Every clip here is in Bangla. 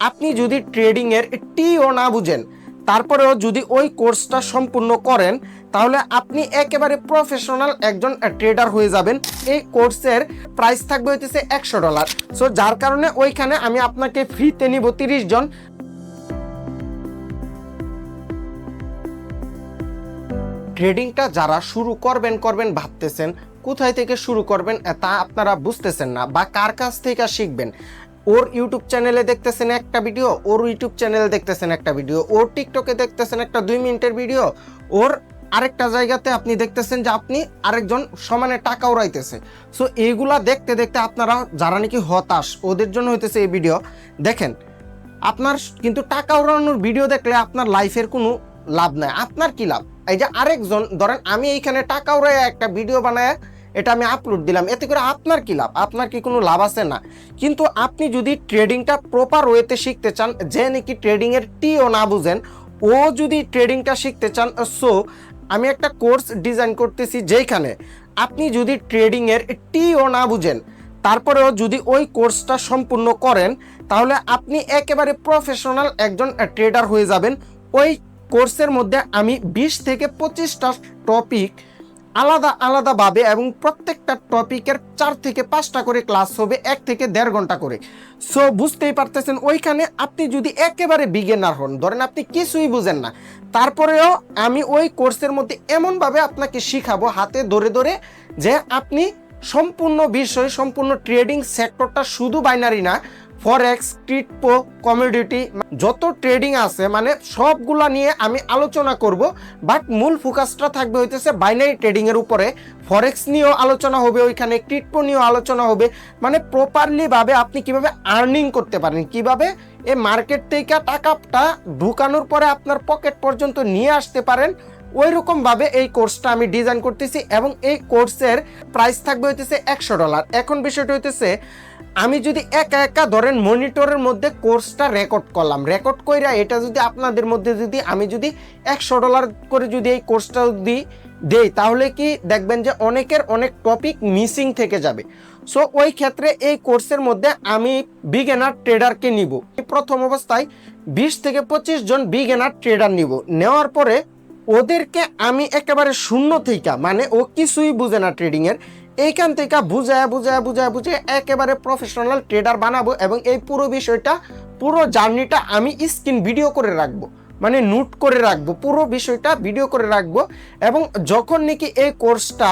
আপনি যদি ট্রেডিংয়ের টিও না বুঝেন, তারপরেও যদি ওই কোর্সটা সম্পূর্ণ করেন, তাহলে আপনি একেবারে প্রফেশনাল একজন ট্রেডার হয়ে যাবেন। এই কোর্সের প্রাইস থাকবে হইতেছে একশো ডলার সো যার কারণে ওইখানে আমি আপনাকে ফ্রিতে নিব তিরিশ জন। ট্রেডিংটা যারা শুরু করবেন করবেন, ভাবতেছেন, কোথায় থেকে শুরু করবেন, তা আপনারা বুঝতেছেন না বা কার কাছ থেকে শিখবেন। ওর ইউটিউব চ্যানেলে দেখতেছেন একটা ভিডিও ওর ইউটিউব চ্যানেলে দেখতেছেন একটা ভিডিও ওর টিকটকে দেখতেছেন একটা দুই মিনিটের ভিডিও ওর আরেকটা জায়গাতে আপনি দেখতেছেন যে আপনি আরেকজন সমানে টাকা উড়াইতেছে। সো এইগুলা দেখতে দেখতে আপনারা যারা নাকি হতাশ, ওদের জন্য হইতেছে এই ভিডিও দেখেন, আপনার কিন্তু টাকা উড়ানোর ভিডিও দেখলে আপনার লাইফের কোনো লাভ নাই। আপনার কি লাভ? এই যে আরেকজন, ধরেন আমি এইখানে টাকা উড়াই একটা ভিডিও বানায় এটা আমি আপলোড দিলাম। এতে করে আপনার কি লাভ? আপনার কি কোনো লাভ আছে না? কিন্তু আপনি যদি ট্রেডিংটা প্রপার ওয়েতে শিখতে চান, যে নাকি ট্রেডিংয়ের টিও না বুঝেন, ও যদি ট্রেডিংটা শিখতে চান সো আমি একটা কোর্স ডিজাইন করতেছি যেখানে আপনি যদি ট্রেডিংয়ের টিও না বুঝেন, তারপরেও যদি ওই কোর্সটা সম্পূর্ণ করেন, তাহলে আপনি একেবারে প্রফেশনাল একজন ট্রেডার হয়ে যাবেন। ওই কোর্সের মধ্যে আমি বিশ থেকে পঁচিশটা টপিক আলাদা আলাদাভাবে এবং প্রত্যেকটা টপিকের চার থেকে পাঁচটা করে ক্লাস হবে এক থেকে দেড় ঘণ্টা করে। সো বুঝতেই পারতেছেন, ওইখানে আপনি যদি একেবারে বিগেনার হন, ধরেন আপনি কিছুই বুঝেন না, তারপরেও আমি ওই কোর্সের মধ্যে এমনভাবে আপনাকে শিখাবো হাতে ধরে ধরে যে আপনি সম্পূর্ণ বিষয়, সম্পূর্ণ ট্রেডিং সেক্টরটা শুধু বাইনারি না ফরেক্স ক্রিপ্টো কমোডিটি যত ট্রেডিং আছে মানে সবগুলা নিয়ে আমি আলোচনা করব বাট মূল ফোকাসটা থাকবে হইতেছে বাইনারি ট্রেডিং এর উপরে। ফরেক্স নিয়েও আলোচনা হবে, ওইখানে ক্রিপ্টো নিয়েও আলোচনা হবে। মানে প্রপারলি ভাবে আপনি কীভাবে আর্নিং করতে পারেন, কীভাবে এই মার্কেট থেকে টাকাটা ঢুকানোর পরে আপনার পকেট পর্যন্ত নিয়ে আসতে পারেন। ওই রকম ভাবে এই কোর্সটা আমি ডিজাইন করতেছি এবং এই কোর্সের প্রাইস থাকবে হইতেছে একশো ডলার এখন বিষয়টা হইতেছে, আমি যদি একা একা ধরেন মনিটরের মধ্যে কোর্সটা রেকর্ড করলাম। রেকর্ড কইরা এটা যদি আপনাদের মধ্যে যদি আমি যদি একশো ডলার করে যদি এই কোর্সটা যদি দেই, তাহলে কি দেখবেন যে অনেকের অনেক টপিক মিসিং থেকে যাবে। সো ওই ক্ষেত্রে এই কোর্সের মধ্যে আমি বিগেনার ট্রেডারকে নিব। প্রথম অবস্থায় বিশ থেকে পঁচিশ জন বিগেনার ট্রেডার নিব। নেওয়ার পরে ওদেরকে আমি একেবারে শূন্য থেকে মানে ও কিছুই বুঝে না ট্রেডিংয়ের এইখান থেকে বুঝায় বুঝায় বুঝায় বুঝে একেবারে প্রফেশনাল ট্রেডার বানাবো এবং এই পুরো বিষয়টা, পুরো জার্নিটা আমি স্ক্রিন ভিডিও করে রাখব মানে নোট করে রাখব, পুরো বিষয়টা ভিডিও করে রাখব এবং যখন নাকি এই কোর্সটা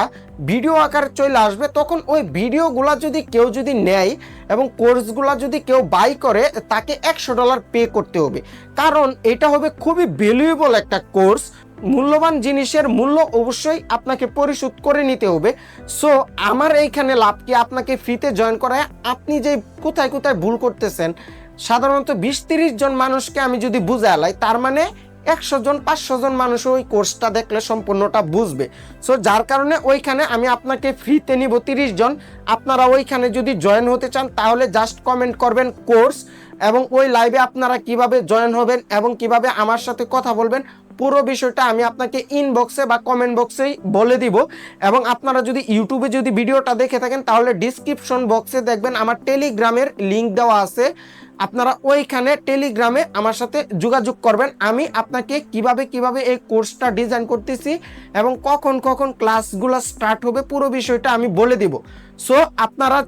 ভিডিও আকারে চলে আসবে, তখন ওই ভিডিওগুলা যদি কেউ যদি নেয় এবং কোর্সগুলা যদি কেউ বাই করে, তাকে একশো ডলার পে করতে হবে। কারণ এটা হবে খুবই ভ্যালুয়েবল একটা কোর্স মূল্যবান জিনিসের মূল্য অবশ্যই আপনাকে পরিশোধ করে নিতে হবে। সো আমার এইখানে লাভ কি? আপনাকে ফ্রিতে জয়েন করায় আপনি যে কোথায় কোথায় ভুল করতেছেন, সাধারণত বিশ তিরিশ জন মানুষকে আমি যদি বুঝালাই তার মানে একশো জন, পাঁচশো জন মানুষ ওই কোর্সটা দেখলে সম্পূর্ণটা বুঝবে। সো যার কারণে ওইখানে আমি আপনাকে ফ্রিতে নিব তিরিশ জন। আপনারা ওইখানে যদি জয়েন হতে চান, তাহলে জাস্ট কমেন্ট করবেন কোর্স এবং ওই লাইভে আপনারা কীভাবে জয়েন হবেন এবং কীভাবে আমার সাথে কথা বলবেন পুরো বিষয়টা আমি আপনাকে ইনবক্সে বা কমেন্ট বক্সেই বলে দিব। এবং আপনারা যদি ইউটিউবে যদি ভিডিওটা দেখে থাকেন, তাহলে ডিসক্রিপশন বক্সে দেখবেন আমার টেলিগ্রামের লিঙ্ক দেওয়া আছে। আপনারা ওইখানে টেলিগ্রামে আমার সাথে যোগাযোগ করবেন। আমি আপনাকে কীভাবে কীভাবে এই কোর্সটা ডিজাইন করতেছি এবং কখন কখন ক্লাসগুলো স্টার্ট হবে, পুরো বিষয়টা আমি বলে দিব। সো আপনারা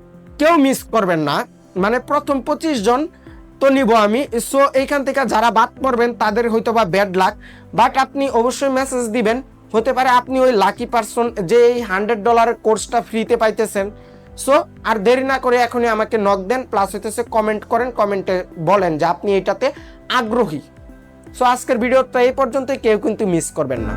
কেউ মিস করবেন না। মানে প্রথম পঁচিশ জন তো নিব আমি। সো এইখান থেকে যারা বাদ পড়বেন, তাদের হয়তো বা ব্যাড লাক বাট আপনি অবশ্যই মেসেজ দিবেন। হতে পারে আপনি ওই লাকি পারসন যে এই হান্ড্রেড ডলারের কোর্সটা ফ্রিতে পাইতেছেন। সো আর দেরি না করে এখনই আমাকে নক দেন প্লাস হইতেছে কমেন্ট করেন কমেন্টে বলেন যে আপনি এটাতে আগ্রহী। সো আজকের ভিডিওটা এই পর্যন্ত কেউ কিন্তু মিস করবেন না।